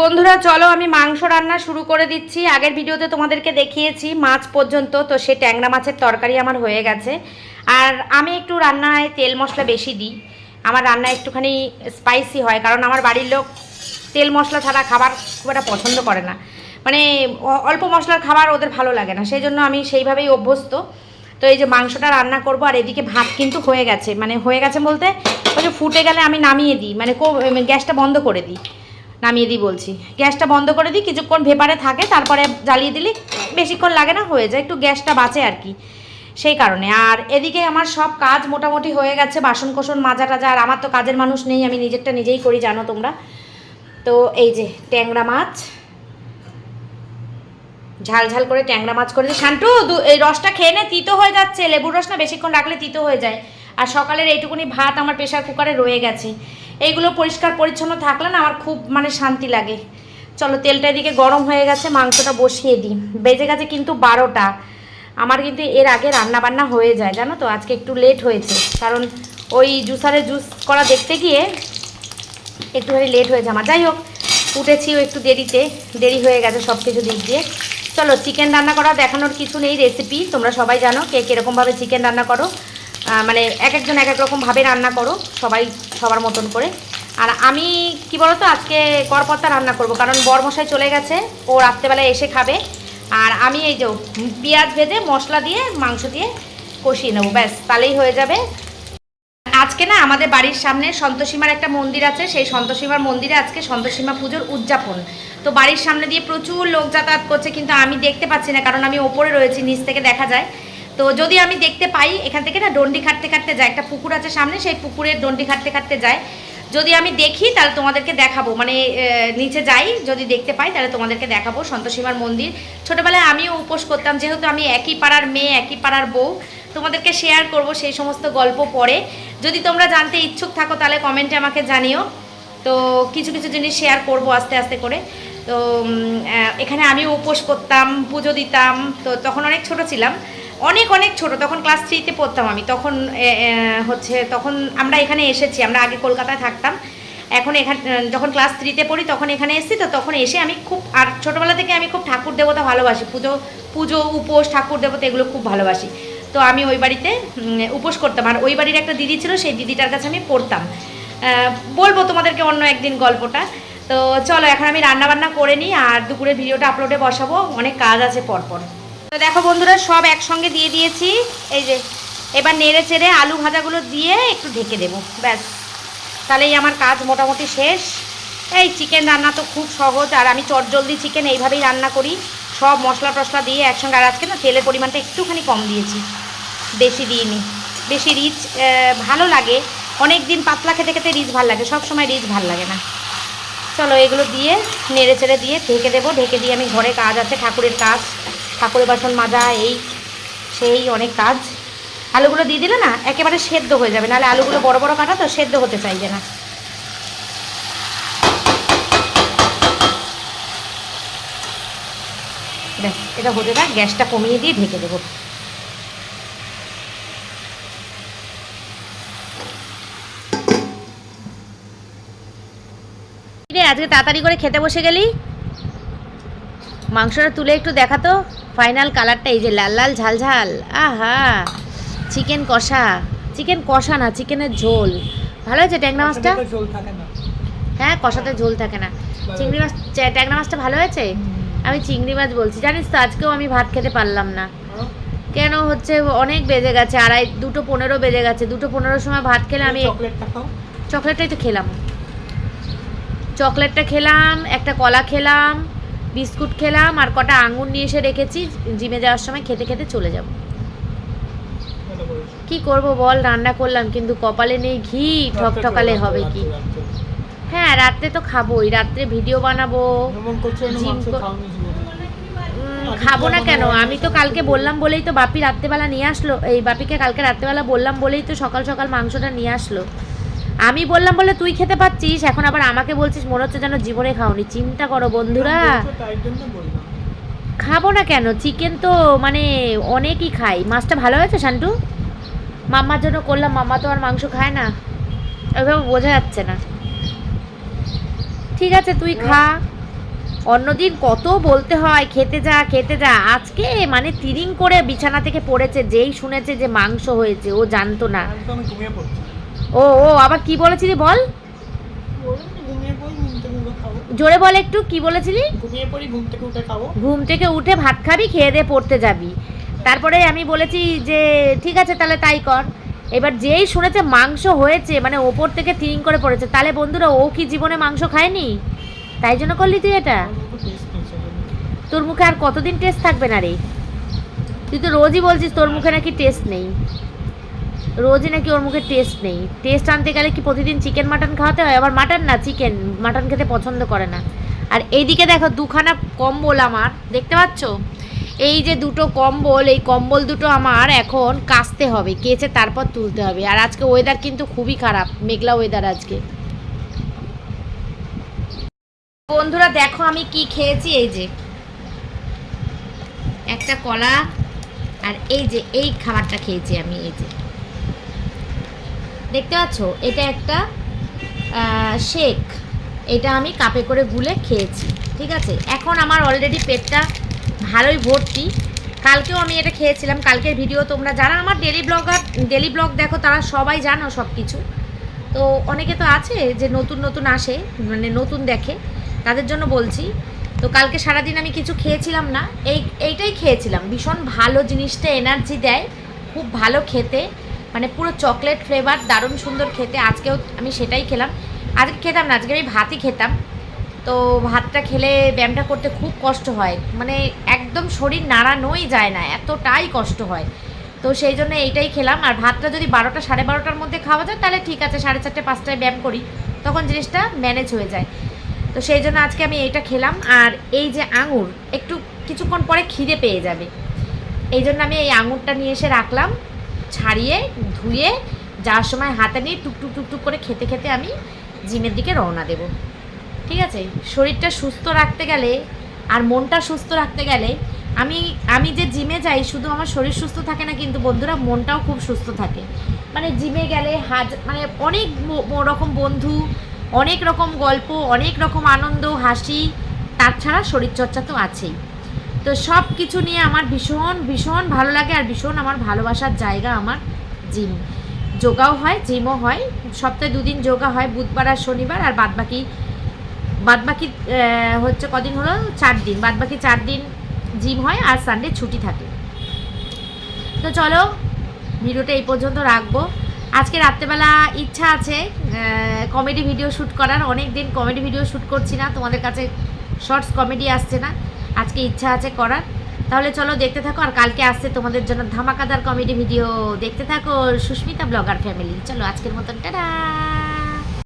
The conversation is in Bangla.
বন্ধুরা, চলো আমি মাংস রান্না শুরু করে দিচ্ছি। আগের ভিডিওতে তোমাদেরকে দেখিয়েছি মাছ পর্যন্ত, তো সে ট্যাংরা মাছের তরকারি আমার হয়ে গেছে। আর আমি একটু রান্নায় তেল মশলা বেশি দিই। আমার রান্না একটুখানি স্পাইসি হয়, কারণ আমার বাড়ির লোক তেল মশলা ছাড়া খাবার খুব একটা পছন্দ করে না। মানে অল্প মশলার খাবার ওদের ভালো লাগে না সেই জন্য আমি সেইভাবেই অভ্যস্ত। তো এই যে মাংসটা রান্না করব, আর এদিকে ভাত কিন্তু হয়ে গেছে। মানে হয়ে গেছে বলতে, ওই যে ফুটে গেলে আমি নামিয়ে দিই মানে গ্যাসটা বন্ধ করে দিই। নামিয়ে দিই বলছি। গ্যাসটা বন্ধ করে দিই, কিছুক্ষণ ভেপারে থাকে, তারপরে জ্বালিয়ে দিলে বেশিক্ষণ লাগে না, হয়ে যায়, একটু গ্যাসটা বাঁচে আর কি। সেই কারণে। আর এদিকে আমার সব কাজ মোটামুটি হয়ে গেছে বাসন কোসন মাজা টাজা আর আমার তো কাজের মানুষ নেই, আমি নিজেরটা নিজেই করি, জানো তোমরা। তো এই যে ট্যাংরা মাছ ঝাল ঝাল করে ট্যাংরা মাছ করে দিই। শান্টু এই রসটা খেয়ে নে, তিতো হয়ে যাচ্ছে, লেবুর রস না বেশিক্ষণ রাখলে তিতো হয়ে যায়। আর সকালের এইটুকুনি ভাত আমার প্রেশার কুকারে রয়ে গেছে। এইগুলো পরিষ্কার পরিচ্ছন্ন থাকলে না আমার খুব মানে শান্তি লাগে। চলো, তেলটা এদিকে গরম হয়ে গেছে, মাংসটা বসিয়ে দিই। বেজে গেছে কিন্তু বারোটা। আমার কিন্তু এর আগে রান্না বান্না হয়ে যায়, জানো তো? আজকে একটু লেট হয়েছে। কারণ ওই জুসারে জুস করা দেখতে গিয়ে একটুখানি লেট হয়েছে আমার। যাই হোক, উঠেছিও একটু দেরিতে। দেরি হয়ে গেছে সব কিছু দিক দিয়ে। চলো চিকেন রান্না করা দেখানোর কিছু নেই রেসিপি তোমরা সবাই জানো কে কীরকমভাবে চিকেন রান্না করো। মানে এক একজন এক এক রকমভাবে রান্না করো, সবাই সবার মতন করে। আর আমি, কি বলতো, আজকে করপত্তা রান্না করব, কারণ বরমশাই চলে গেছে, ও রাত্রেবেলায় এসে খাবে। আর আমি এই যে পেঁয়াজ ভেজে মশলা দিয়ে, মাংস দিয়ে কষিয়ে নেব, ব্যাস, তাহলেই হয়ে যাবে। আজকে না, আমাদের বাড়ির সামনে সন্তোষীমার একটা মন্দির আছে, সেই সন্তোষীমার মন্দিরে আজকে সন্তোষীমা পুজোর উদযাপন। তো বাড়ির সামনে দিয়ে প্রচুর লোক যাতায়াত করছে, কিন্তু আমি দেখতে পাচ্ছি না, কারণ আমি ওপরে রয়েছি, নিচ থেকে দেখা যায়। তো যদি আমি দেখতে পাই, এখান থেকে না ডন্ডি খাটতে খাটতে যায়, একটা পুকুর আছে সামনে, সেই পুকুরের ডন্ডি খাটতে খাটতে যায়। যদি আমি দেখি, তাহলে তোমাদেরকে দেখাবো। মানে নিচে যাই, যদি দেখতে পাই, তাহলে তোমাদেরকে দেখাবো সন্তোষীমার মন্দির। ছোটোবেলায় আমিও উপোস করতাম, যেহেতু আমি একই পাড়ার মেয়ে, একই পাড়ার বউ। তোমাদেরকে শেয়ার করব সেই সমস্ত গল্প পরে। যদি তোমরা জানতে ইচ্ছুক থাকো, তাহলে কমেন্টে আমাকে জানিও। তো কিছু কিছু জিনিস শেয়ার করব আস্তে আস্তে করে। তো এখানে আমিও উপোস করতাম, পুজো দিতাম। তো তখন অনেক ছোট ছিলাম। অনেক অনেক ছোট। তখন ক্লাস থ্রিতে পড়তাম আমি। তখন হচ্ছে তখন আমরা এখানে এসেছি। আমরা আগে কলকাতায় থাকতাম। এখন এখানে, যখন ক্লাস থ্রিতে পড়ি, তখন এখানে এসেছি। তো তখন এসে আমি খুব, আর ছোটোবেলা থেকে আমি খুব ঠাকুর দেবতা ভালোবাসি। পুজো পুজো, উপোস, ঠাকুর দেবতা এগুলো খুব ভালোবাসি। তো আমি ওই বাড়িতে উপোস করতাম। আর ওই বাড়ির একটা দিদি ছিল, সেই দিদিটার কাছে আমি পড়তাম। বলব তোমাদেরকে অন্য একদিন গল্পটা। তো চলো, এখন আমি রান্না বান্না করে নিই, আর দুপুরের ভিডিওটা আপলোডে বসাবো। অনেক কাজ আছে পরপর। তো দেখো বন্ধুরা, সব একসঙ্গে দিয়ে দিয়েছি। এই যে, এবার নেড়ে চেড়ে আলু ভাজাগুলো দিয়ে একটু ঢেকে দেবো, ব্যাস। তাহলেই আমার কাজ মোটামুটি শেষ। এই চিকেন রান্না তো খুব সহজ, আর আমি চটজলদি চিকেন এইভাবেই রান্না করি। সব মশলা টশলা দিয়ে একসঙ্গে, আর আজকে না তেলের পরিমাণটা একটুখানি কম দিয়েছি, বেশি দিইনি। বেশি রিচ ভালো লাগে। অনেক দিন পাতলা খেতে খেতে রিচ ভালো লাগে সব সময় রিচ ভালো লাগে না। চলো এগুলো দিয়ে নেড়ে চেড়ে দিয়ে ঢেকে দেবো। ঢেকে দিয়ে আমি ঘরে কাজ আছে, ঠাকুরের কাজ। ঠাকুরের বাসন মাজা, এই সেই অনেক কাজ। আলুগুলো দিয়ে দিলে না, একেবারে সেদ্ধ হয়ে যাবে। নাহলে আলুগুলো বড় বড় কাটা তো সেদ্ধ হতে চাইবে না। এটা হতে থাক, গ্যাসটা কমিয়ে দিয়ে ঢেকে দেবো। আজকে তাড়াতাড়ি করে খেতে বসে গেলি? মাংসটা তুলে একটু দেখাতো ফাইনাল কালারটা এই যে লাল লাল ঝাল ঝাল আহা চিকেন কষা। চিকেন কষা না চিকেনের ঝোল। ভালো হয়েছে ট্যাংরা মাছটা? হ্যাঁ কষাতে ঝোল থাকে না। চিংড়ি মাছ ট্যাংরা মাছটা ভালো হয়েছে? আমি চিংড়ি মাছ বলছি। জানিস তো আজকেও আমি ভাত খেতে পারলাম না। কেন হচ্ছে অনেক বেজে গেছে আড়াই দুটো পনেরো বেজে গেছে। দুটো পনেরোর সময় ভাত খেলে আমি চকলেটটাই তো খেলাম। চকলেটটা খেলাম একটা কলা খেলাম বিস্কুট খেলাম আর কটা আঙুর নিয়ে এসে রেখেছি জিমে যাওয়ার সময় খেতে খেতে চলে যাব। কি করব বল রান্না করলাম কিন্তু কপালে নেই ঘি ঠকঠকালে হবে কি। হ্যাঁ রাত্রে তো খাবোই রাত্রে ভিডিও বানাবো জিম খাব না কেন? আমি তো কালকে বললাম বলেই তো বাপি রাত্রেবেলা নিয়ে আসলো এই বাপিকে কালকে রাত্রেবেলা বললাম বলেই তো সকাল সকাল মাংসটা নিয়ে আসলো। আমি বললাম বলে তুই খেতে পাচ্ছিস এখন আবার আমাকে বলছিস মনে হচ্ছে যেন জীবনে খাওনি। চিন্তা করো বন্ধুরা। খাব না কেন? চিকেন তো মানে অনেকই খাই। মাছটা ভালো হয়েছে শান্টু? মাম্মার জন্য করলাম মাম্মা তো আর মাংস খায় না। ওইভাবে বোঝা যাচ্ছে না। ঠিক আছে তুই খা। অন্যদিন কত বলতে হয় খেতে যা খেতে যা। আজকে মানে তিরিং করে বিছানা থেকে পড়েছে যেই শুনেছে যে মাংস হয়েছে ও জানতো না। ও ও, আবার কি বলেছিলি বল? জোরে বল একটু, কি বলেছিলি? ঘুম থেকে উঠে ভাত খাবি, খেয়ে দিয়ে পড়তে যাবি। তারপরে আমি বলেছি যে, ঠিক আছে, তাহলে তাই কর। এবার যেই শুনেছে মাংস হয়েছে মানে ওপর থেকে তিরিং করে পড়েছে, তাহলে বন্ধুরা, ও কি জীবনে মাংস খায়নি? তাই জন্য করলি তুই এটা। তোর মুখে আর কতদিন টেস্ট থাকবে না রে? তুই তো রোজই বলছিস তোর মুখে নাকি টেস্ট নেই। রোজই নাকি ওর মুখে টেস্ট নেই। টেস্ট আনতে গেলে কি প্রতিদিন চিকেন মাটন খাওয়াতে হয়? আবার মাটন না চিকেন মাটন খেতে পছন্দ করে না। আর এইদিকে দেখো, দুখানা কম্বল আমার। দেখতে পাচ্ছ? এই যে দুটো কম্বল, এই কম্বল দুটো আমার এখন কাচতে হবে, কেচে তারপর তুলতে হবে। আর আজকে ওয়েদার কিন্তু খুবই খারাপ, মেঘলা ওয়েদার আজকে। বন্ধুরা, দেখো আমি কি খেয়েছি, এই যে। একটা কলা, আর এই যে, এই খাবারটা খেয়েছি আমি, এই যে। দেখতে পাচ্ছ? এটা একটা শেক। এটা আমি কাপে করে গুলে খেয়েছি, ঠিক আছে? এখন আমার অলরেডি পেটটা ভালোই ভর্তি। কালকেও আমি এটা খেয়েছিলাম। কালকের ভিডিও তোমরা যারা আমার ডেলি ব্লগার ডেলি ব্লগ দেখো, তারা সবাই জানো সব কিছু তো অনেকে তো আছে যে নতুন নতুন আসে মানে নতুন দেখে, তাদের জন্য বলছি। তো কালকে সারাদিন আমি কিছু খেয়েছিলাম না। এই, এইটাই খেয়েছিলাম। ভীষণ ভালো জিনিসটা এনার্জি দেয়। খুব ভালো খেতে। মানে পুরো চকলেট ফ্লেভার দারুণ সুন্দর খেতে। আজকেও আমি সেটাই খেলাম। আজকে খেতাম না, আজকে আমি ভাতই খেতাম। তো ভাতটা খেলে ব্যায়ামটা করতে খুব কষ্ট হয়। মানে একদম শরীর নাড়ানোই যায় না, এতটাই কষ্ট হয়। তো সেই জন্য এইটাই খেলাম। আর ভাতটা যদি বারোটা, সাড়ে বারোটার মধ্যে খাওয়া যায়, তাহলে ঠিক আছে, সাড়ে চারটে, পাঁচটায় ব্যায়াম করি। তখন জিনিসটা ম্যানেজ হয়ে যায়। তো সেই জন্য আজকে আমি এইটা খেলাম। আর এই যে আঙুর, একটু কিছুক্ষণ পরে খিদে পেয়ে যাবে। এই জন্য আমি এই আঙুরটা নিয়ে এসে রাখলাম। ছাড়িয়ে, ধুয়ে, যাওয়ার সময় হাতে নিয়ে টুকটুক টুকটুক করে খেতে খেতে আমি জিমের দিকে রওনা দেব। ঠিক আছে? শরীরটা সুস্থ রাখতে গেলে আর মনটা সুস্থ রাখতে গেলে আমি আমি যে জিমে যাই, শুধু আমার শরীর সুস্থ থাকে না, কিন্তু বন্ধুরা মনটাও খুব সুস্থ থাকে। মানে জিমে গেলে হাজ মানে অনেক রকম বন্ধু, অনেক রকম গল্প, অনেক রকম আনন্দ, হাসি তাছাড়া শরীরচর্চা তো আছেই। তো সব কিছু নিয়ে আমার ভীষণ ভীষণ ভালো লাগে আর ভীষণ আমার ভালোবাসার জায়গা আমার জিম। যোগাও হয়, জিমও হয়। সপ্তাহে দুদিন যোগা হয়, বুধবার আর শনিবার আর বাদবাকি বাদবাকি হচ্ছে কদিন হলো? চার দিন বাদবাকি চার দিন জিম হয় আর সানডে ছুটি থাকে। তো চলো, ভিডিওটা এই পর্যন্ত রাখব। আজকে রাত্রেবেলা ইচ্ছা আছে কমেডি ভিডিও শ্যুট করার। অনেক দিন কমেডি ভিডিও শ্যুট করছি না। তোমাদের কাছে শর্টস, কমেডি আসছে না। আজকে ইচ্ছা আছে করার। তাহলে চলো দেখতে থাকো, আর কালকে আসছে তোমাদের জন্য ধামাকাদার কমেডি ভিডিও দেখতে থাকো সুস্মিতা ব্লগার ফ্যামিলি চলো আজকের মতন, টাটা!